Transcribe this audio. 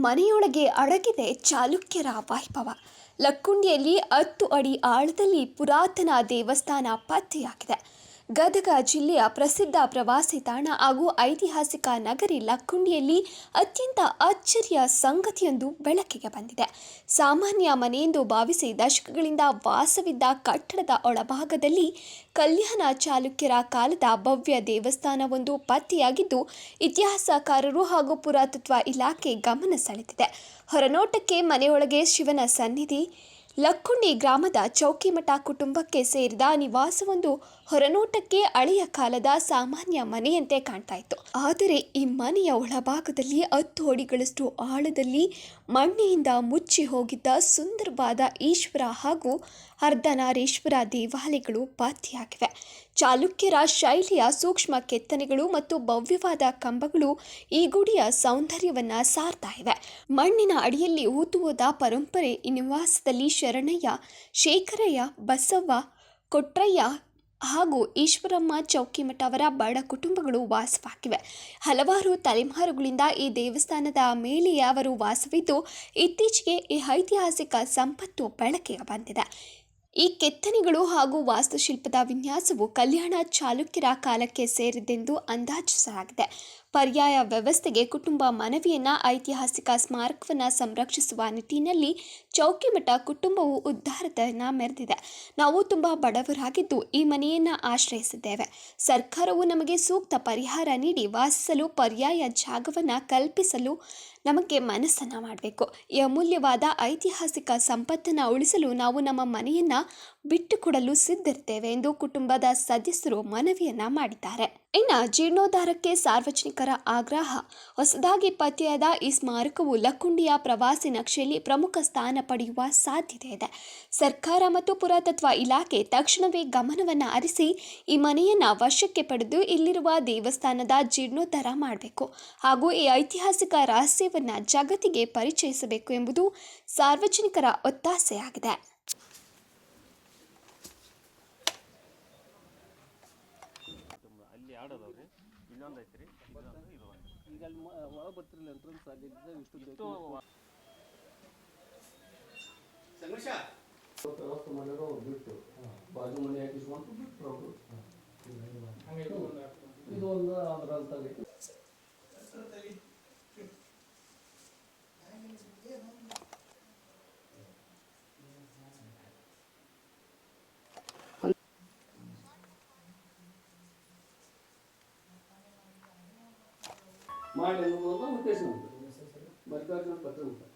ಮನೆಯೊಳಗೆ ಅಡಗಿದೆ ಚಾಲುಕ್ಯರ ವೈಭವ. ಲಕ್ಕುಂಡಿಯಲ್ಲಿ ಹತ್ತು ಅಡಿ ಆಳದಲ್ಲಿ ಪುರಾತನ ದೇವಸ್ಥಾನ ಪತ್ತೆಯಾಗಿದೆ. ಗದಗ ಜಿಲ್ಲೆಯ ಪ್ರಸಿದ್ಧ ಪ್ರವಾಸಿ ತಾಣ ಹಾಗೂ ಐತಿಹಾಸಿಕ ನಗರಿ ಲಕ್ಕುಂಡಿಯಲ್ಲಿ ಅತ್ಯಂತ ಅಚ್ಚರಿಯ ಸಂಗತಿಯೊಂದು ಬೆಳಕಿಗೆ ಬಂದಿದೆ. ಸಾಮಾನ್ಯ ಮನೆಯೆಂದು ಭಾವಿಸಿ ದಶಕಗಳಿಂದ ವಾಸವಿದ್ದ ಕಟ್ಟಡದ ಒಳಭಾಗದಲ್ಲಿ ಕಲ್ಯಾಣ ಚಾಲುಕ್ಯರ ಕಾಲದ ಭವ್ಯ ದೇವಸ್ಥಾನವೊಂದು ಪತ್ತೆಯಾಗಿದ್ದು, ಇತಿಹಾಸಕಾರರು ಹಾಗೂ ಪುರಾತತ್ವ ಇಲಾಖೆ ಗಮನ ಸೆಳೆದಿದೆ. ಹೊರನೋಟಕ್ಕೆ ಮನೆಯೊಳಗೆ ಶಿವನ ಸನ್ನಿಧಿ ಲಕ್ಕುಂಡಿ ಗ್ರಾಮದ ಚೌಕಿಮಠ ಕುಟುಂಬಕ್ಕೆ ಸೇರಿದ ನಿವಾಸವೊಂದು ಹೊರನೋಟಕ್ಕೆ ಹಳೆಯ ಕಾಲದ ಸಾಮಾನ್ಯ ಮನೆಯಂತೆ ಕಾಣ್ತಾ ಇತ್ತು. ಆದರೆ ಈ ಮನೆಯ ಒಳಭಾಗದಲ್ಲಿ ಹತ್ತು ಅಡಿಗಳಷ್ಟು ಆಳದಲ್ಲಿ ಮಣ್ಣಿನಿಂದ ಮುಚ್ಚಿ ಹೋಗಿದ್ದ ಸುಂದರವಾದ ಈಶ್ವರ ಹಾಗೂ ಅರ್ಧನಾರೀಶ್ವರ ದೇವಾಲಯಗಳು ಪತ್ತೆಯಾಗಿವೆ ಚಾಲುಕ್ಯರ ಶೈಲಿಯ ಸೂಕ್ಷ್ಮ ಕೆತ್ತನೆಗಳು ಮತ್ತು ಭವ್ಯವಾದ ಕಂಬಗಳು ಈ ಗುಡಿಯ ಸೌಂದರ್ಯವನ್ನು ಸಾರ್ತಾ ಇವೆ. ಮಣ್ಣಿನ ಅಡಿಯಲ್ಲಿ ಊತುವುದ ಪರಂಪರೆ ಈ ನಿವಾಸದಲ್ಲಿ ಶರಣಯ್ಯ, ಶೇಖರಯ್ಯ, ಬಸವ್ವ, ಕೊಟ್ರಯ್ಯ ಹಾಗೂ ಈಶ್ವರಮ್ಮ ಚೌಕಿಮಠ ಅವರ ಬಡ ಕುಟುಂಬಗಳು ವಾಸವಾಗಿವೆ. ಹಲವಾರು ತಲೆಮಾರುಗಳಿಂದ ಈ ದೇವಸ್ಥಾನದ ಮೇಲೆಯೇ ಅವರು ವಾಸವಿದ್ದು, ಇತ್ತೀಚೆಗೆ ಈ ಐತಿಹಾಸಿಕ ಸಂಪತ್ತು ಬಳಕೆಗೆ ಬಂದಿದೆ. ಈ ಕೆತ್ತನೆಗಳು ಹಾಗೂ ವಾಸ್ತುಶಿಲ್ಪದ ವಿನ್ಯಾಸವು ಕಲ್ಯಾಣ ಚಾಲುಕ್ಯರ ಕಾಲಕ್ಕೆ ಸೇರಿದ್ದೆಂದು ಅಂದಾಜಿಸಲಾಗಿದೆ. ಪರ್ಯಾಯ ವ್ಯವಸ್ಥೆಗೆ ಕುಟುಂಬ ಮನವಿಯನ್ನ ಐತಿಹಾಸಿಕ ಸ್ಮಾರಕವನ್ನು ಸಂರಕ್ಷಿಸುವ ನಿಟ್ಟಿನಲ್ಲಿ ಚೌಕಿಮಠ ಕುಟುಂಬವು ಉದ್ಧಾರತನ ಮೆರೆದಿದೆ. ನಾವು ತುಂಬ ಬಡವರಾಗಿದ್ದು ಈ ಮನೆಯನ್ನು ಆಶ್ರಯಿಸಿದ್ದೇವೆ. ಸರ್ಕಾರವು ನಮಗೆ ಸೂಕ್ತ ಪರಿಹಾರ ನೀಡಿ ವಾಸಿಸಲು ಪರ್ಯಾಯ ಜಾಗವನ್ನು ಕಲ್ಪಿಸಲು ನಮಗೆ ಮನಸ್ಸನ್ನು ಮಾಡಬೇಕು. ಈ ಅಮೂಲ್ಯವಾದ ಐತಿಹಾಸಿಕ ಸಂಪತ್ತನ್ನು ಉಳಿಸಲು ನಾವು ನಮ್ಮ ಮನೆಯನ್ನ ಬಿಟ್ಟುಕೊಡಲು ಸಿದ್ಧಿರ್ತೇವೆ ಎಂದು ಕುಟುಂಬದ ಸದಸ್ಯರು ಮನವಿಯನ್ನ ಮಾಡಿದ್ದಾರೆ. ಇನ್ನು ಜೀರ್ಣೋದ್ಧಾರಕ್ಕೆ ಸಾರ್ವಜನಿಕರ ಆಗ್ರಹ, ಹೊಸದಾಗಿ ಪತ್ತೆಯಾದ ಈ ಸ್ಮಾರಕವು ಲಕ್ಕುಂಡಿಯ ಪ್ರವಾಸಿ ನಕ್ಷೆಯಲ್ಲಿ ಪ್ರಮುಖ ಸ್ಥಾನ ಪಡೆಯುವ ಸಾಧ್ಯತೆ ಇದೆ. ಸರ್ಕಾರ ಮತ್ತು ಪುರಾತತ್ವ ಇಲಾಖೆ ತಕ್ಷಣವೇ ಗಮನವನ್ನು ಅರಿಸಿ ಈ ಮನೆಯನ್ನು ವಶಕ್ಕೆ ಪಡೆದು ಇಲ್ಲಿರುವ ದೇವಸ್ಥಾನದ ಜೀರ್ಣೋದ್ಧಾರ ಮಾಡಬೇಕು ಹಾಗೂ ಈ ಐತಿಹಾಸಿಕ ರಹಸ್ಯವನ್ನು ಜಗತ್ತಿಗೆ ಪರಿಚಯಿಸಬೇಕು ಎಂಬುದು ಸಾರ್ವಜನಿಕರ ಒತ್ತಾಸೆಯಾಗಿದೆ. ಅಲ್ಲಿ ಅದಾವ ರೀ. ಇಲ್ಲೊಂದು ಐತ್ರಿ ಇದೊಂದು ಇದು ಒಂದು. ಈಗ ಅಲ್ಲಿ ಒಳ ಬರ್ತಿರಲಿಲ್ಲ ಎಂಟ್ರೆನ್ಸ್ ಅಲ್ಲಿದ್ದ ಇಷ್ಟು ಇಷ್ಟು ವ್ಯವಸ್ಥೆ ಮಾಡ್ಯಾರ ಅವ್ರು ಬಿಟ್ಟು ಬಾಜು ಮನೆ ಹಾಕಿಸ್ಕೊಂಡು ಬಿಟ್ರು ಅವರು ಇದು ಒಂದು ಅದ್ರ ಅಂತಲ್ಲಿ ಮಾಡಿ ಅನ್ನೋದು ಉದ್ದೇಶ ಉಂಟು. ಮಲ್ಲಿಕಾರ್ಜುನ ಪತ್ರ ಅಂತ